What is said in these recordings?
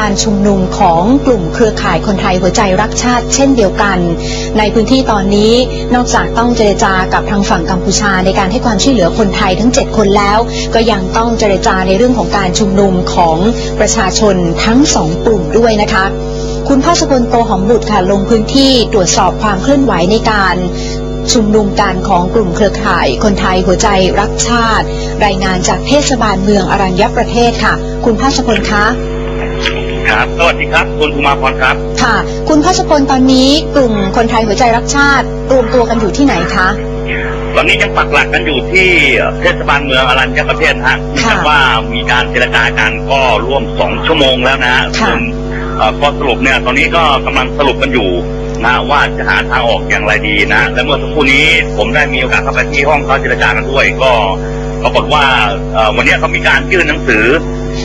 การชุมนุมของกลุ่มเครือข่ายคนไทยหัวใจรักชาติเช่นเดียวกัน ในพื้นที่ตอนนี้นอกจากต้องเจรจากับทางฝั่งกัมพูชาในการให้ความช่วยเหลือคนไทยทั้ง 7 คนแล้ว ก็ยังต้องเจรจาในเรื่องของการชุมนุมของประชาชนทั้งสองกลุ่มด้วยนะคะ คุณภาสกลโตหอมบุตรค่ะลงพื้นที่ตรวจสอบความเคลื่อนไหวในการชุมนุมการของกลุ่มเครือข่าย คนไทยหัวใจรักชาติ รายงานจากเทศบาลเมืองอรัญญประเทศค่ะ คุณภาสกลคะ ครับสวัสดีครับ คุณอุมาพรครับ ค่ะ คุณพัชพลตอนนี้กลุ่มคนไทยหัวใจรักชาติรวมตัวกันอยู่ที่ไหนคะตอนนี้ยังปักหลักกันอยู่ที่เทศบาลเมืองอรัญญประเทศฮะค่ะแต่ว่ามีการเจรจากันก็ร่วมสองชั่วโมงแล้วนะฮะค่ะซึ่งเอ่อข้อสรุปเนี่ยตอนนี้ก็กำลังสรุปกันอยู่นะว่าจะหาทางออกอย่างไรดีนะ และเมื่อสักครู่นี้ผมได้มีโอกาสเข้าไปที่ห้องเขาเจรจากันด้วย ก็ปรากฏว่าเอ่อวันนี้เขามีการยื่นหนังสือ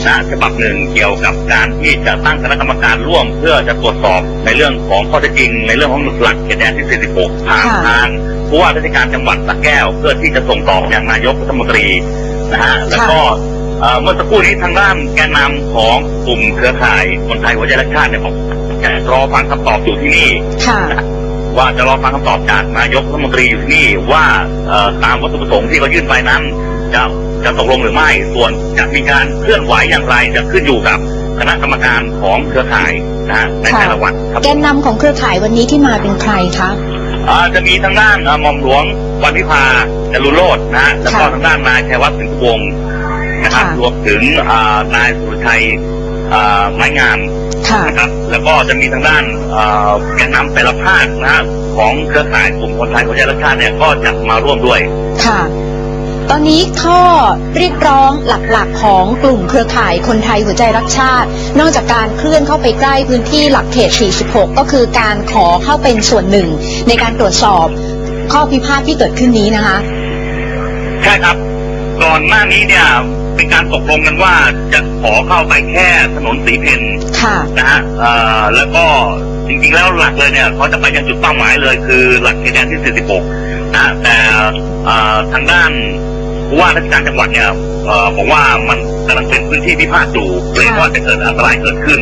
นะฉบับหนึ่งเกี่ยวกับการที่จะตั้งคณะกรรมการร่วม เพื่อจะตรวจสอบในเรื่องของข้อเท็จจริง ในเรื่องของหลักเขตแดนที่ 46 ผ่านค่ะทางผู้ว่าราชการจังหวัดสระแก้ว เพื่อที่จะส่งต่อยังนายกรัฐมนตรีนะฮะแล้วก็เอ่อเมื่อสักครู่นี้ทางด้านแกนนำของกลุ่มเครือข่ายคนไทยหัวใจรักชาติเนี่ยบอกจะรอฟังคำตอบอยู่ที่นี่ค่ะว่าจะรอฟังคำตอบจากนายกรัฐมนตรีอยู่ที่นี่ว่าเอ่อตามวัตถุประสงค์ที่เขายื่นไปนั้นจะ จะตกลงหรือไม่ ส่วนจะมีการเคลื่อนไหวอย่างไรจะขึ้นอยู่กับคณะกรรมการของเครือข่ายนะฮะในค่ะแต่ละวันครับแกนนำของเครือข่ายวันนี้ที่มาเป็นใครคะอ่าจะมีทางด้านเอ่อหม่อมหลวงวันพิพาจารุโรจน์นะฮะแล้วก็ค่ะทางด้านนายชัยวัฒน์สิงห์วงศ์นะครับค่ะรวมถึงอ่านายสุรชัยอ่าไม้งามค่ะนะครับ แล้วก็จะมีทางด้านเอ่อแกนนำแต่ละภาคนะฮะของเครือข่ายกลุ่มคนไทยหัวใจรักชาติเนี่ยก็จะมาร่วมด้วยค่ะ ตอนนี้ข้อเรียกร้องหลักๆ ของกลุ่มเครือข่ายคนไทยหัวใจรักชาติ นอกจากการเคลื่อนเข้าไปใกล้พื้นที่หลักเขต 46 ก็คือการขอเข้าเป็นส่วนหนึ่ง ในการตรวจสอบข้อพิพาทที่เกิดขึ้นนี้นะคะ ใช่ครับ ก่อนหน้านี้เนี่ยเป็นการตกลงกันว่าจะขอเข้าไปแค่ถนนสีเพนค่ะนะฮะเอ่อแล้วก็จริงๆแล้วหลักเลยเนี่ยเขาจะไปยังจุดเป้าหมายเลยคือหลักเขตแดนที่ 46นะฮะแต่เอ่อทางด้าน ผู้ว่าราชการจังหวัดเนี่ยเอ่อบอกว่ามันกำลังเป็นพื้นที่พิพาทอยู่เกรงว่าจะเกิดอันตรายเกิดขึ้น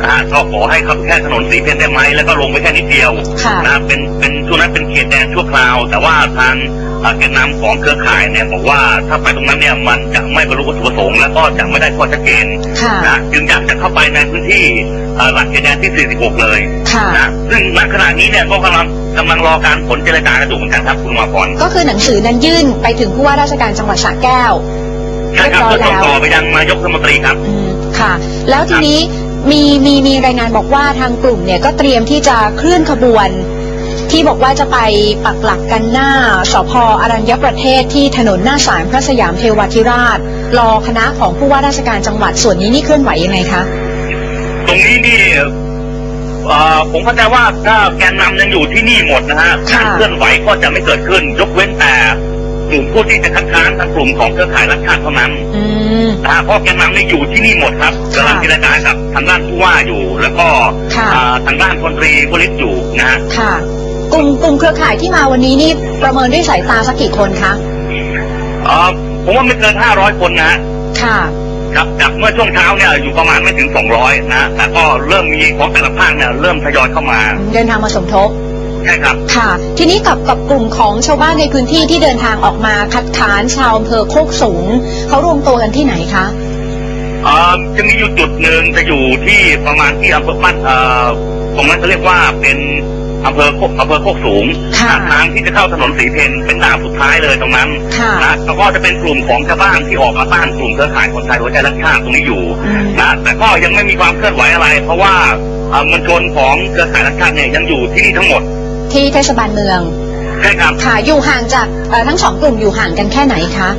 นะฮะก็ขอให้เข้าแค่ถนนสีเพนได้ไหมแล้วก็ลงไปแค่นิดเดียวค่ะนะเป็นเป็นช่วงนั้นเป็นเขตแดนชั่วคราว แต่ว่าทางเอ่อแกนนำของเครือข่ายเนี่ยบอกว่าถ้าไปตรงนั้นเนี่ยมันจะไม่บรรลุวัตถุประสงค์แล้วก็จะไม่ได้ข้อชัดเจนค่ะนะจึงอยากจะเข้าไปในพื้นที่เอ่อ หลักเขตแดนที่ 46 เลยค่ะนะซึ่งณขณะนี้เนี่ยก็กำลังกำลังรอการผลเจรจากันอยู่เหมือนกันครับคุณมาพรก็คือหนังสือนั้นยื่นไปถึงผู้ว่าราชการจังหวัดสระแก้วใช่ครับเรีก็ยบร้อยส่งแล้วต่อไปยังนายกรัฐมนตรีครับอืมค่ะ แล้วทีนี้มีมีมีรายงานบอกว่าทางกลุ่มเนี่ยก็เตรียมที่จะเคลื่อนขบวน ที่บอกว่าจะไปปักหลักกันหน้าสพอรัญญประเทศที่ถนนหน้าศาลพระสยามเทวาธิราช รอคณะของผู้ว่าราชการจังหวัดส่วนนี้นี่เคลื่อนไหวยังไงคะ ตรงนี้นี่เอ่อผมเข้าใจว่าถ้าแกนนำยังอยู่ที่นี่หมดนะฮะค่ะ การเคลื่อนไหวก็จะไม่เกิดขึ้น ยกเว้นแต่กลุ่มผู้ที่จะคัดค้านทางกลุ่มของเครือข่ายรัฐชาติเท่านั้นอืม นะฮะเพราะแกนนำนี่อยู่ที่นี่หมดครับค่ะกำลังเจรจากับทางด้านผู้ว่าอยู่ แล้วก็ค่ะ อ่าทางด้านพลตรีวริศอยู่นะฮะ ค่ะ กลุ่มกลุ่มเครือข่ายที่มาวันนี้นี่ประเมินด้วยสายตาสักกี่คนคะ เอ่อผมว่าไม่เกิน500คนนะฮะ ค่ะ ครับจากเมื่อช่วงเช้าเนี่ยอยู่ประมาณไม่ถึง 200นะฮะแต่ก็เริ่มมีของแต่ละภาคเนี่ยเริ่มทยอยเข้ามา เดินทางมาสมทบ ใช่ครับ ค่ะ ทีนี้กับกับกลุ่มของชาวบ้านในพื้นที่ที่เดินทางออกมาคัดค้านชาวอำเภอโคกสูง เขารวมตัวกันที่ไหนคะเอ่อจะมีอยู่จุดหนึ่งจะอยู่ที่ประมาณที่อำเภอบ้านเอ่อตรงนั้นเขาเรียกว่าเป็น อำเภอโคกอำเภอโคกสูงค่ะ ทางที่จะเข้าถนนสีเพนเป็นด่านสุดท้ายเลยตรงนั้นค่ะ นะแล้วก็จะเป็นกลุ่มของชาวบ้านที่ออกมาต้านกลุ่มเครือข่ายคนไทยหัวใจรักชาติตรงนี้อยู่อืม นะแต่ก็ยังไม่มีความเคลื่อนไหวอะไร เพราะว่าเอ่อมวลชนของเครือข่ายรักชาติเนี่ยยังอยู่ที่นี่ทั้งหมดที่เทศบาลเมือง ใช่ครับค่ะ อยู่ห่างจากเอ่อทั้งสองกลุ่มอยู่ห่างกันแค่ไหนคะ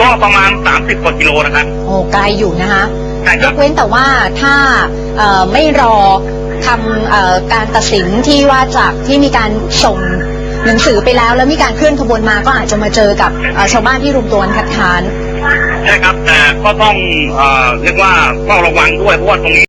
ก็ประมาณ 30กว่ากิโลนะครับโอ้ไกลอยู่นะคะ ใช่คยรับ กเว้นแต่ว่าถ้าเอ่อไม่รอ ทำการตัดสินที่ว่าจากที่มีการส่งหนังสือไปแล้วแล้วมีการเคลื่อนขบวนมาก็อาจจะมาเจอกับชาวบ้านที่รวมตัวกันคัดค้านใช่ครับแต่ก็ต้องเอ่อเรียกว่าเฝ้าระวังด้วยเพราะว่าตรงนี้